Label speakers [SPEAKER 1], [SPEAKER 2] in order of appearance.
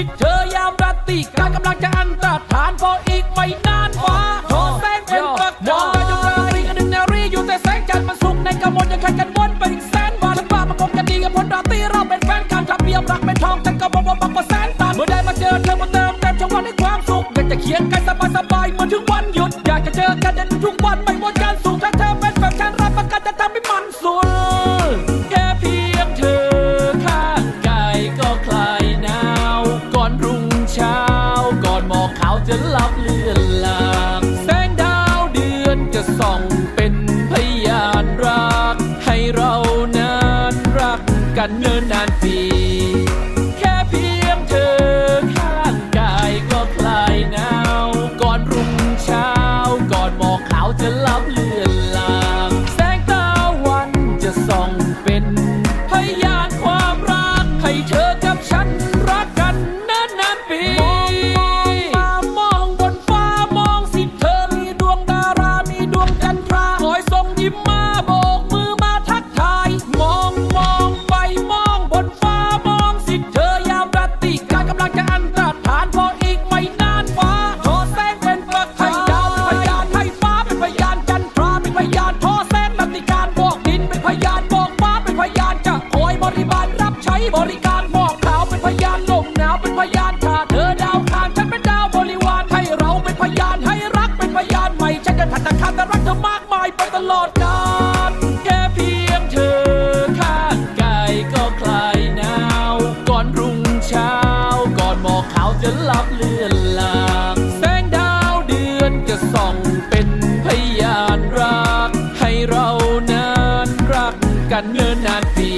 [SPEAKER 1] ิเธอยามราตรีการกำลังจะอันตรธานพออีกไม่นานฟ้าโทอแสงเป็นปากมองการจงราตรีกันหนึ่งนารีอยู่แต่แสงจันทร์มันสุกในกระมวลยังแข่งกันวนไปอีกแสนวันฉันว่ามันคงจะดีกับพ้นราตรีเราเป็นแฟนกันทำเบียบรักเป็นทองแต่ก็บอกว่าบักกว่าแสนตันเมื่อได้มาเจอเธอมาเติมเต็มช่องวันให้ความสุขอยากจะเคียงกันสบายสบายเหมือนถึงวันหยุดอยากจะเจอกันเด่นทุก จะลับเลือนลางแสงดาวเดือนจะส่องเป็นพยานรัก ให้เรานั้นรักกันเนิ่นนานปีแค่เพียงเธอข้างกายก็คลายหนาวก่อนรุ่งเช้า ก่อนหมอกขาวจะลับเลือนลางแสงตะวันจะส่องเป็นพยานความรักให้เธอกับฉัน บริการหมอกขาวเป็นพยานลมหนาวเป็นพยานถ้าเธอดาวคานฉันเป็นดาวบริวารให้เราเป็นพยานให้รักเป็นพยานใหม่ฉันจะถัดตะคานแต่รักเธอมากมายไปตลอดกาลแค่เพียงเธอข้างกายก็คลายหนาวก่อนรุ่งเช้า ก่อนหมอกขาวจะลับเลือนลางแสงดาวเดือนจะส่องเป็นพยานรัก ให้เรานั้นรักกันเนินนานปี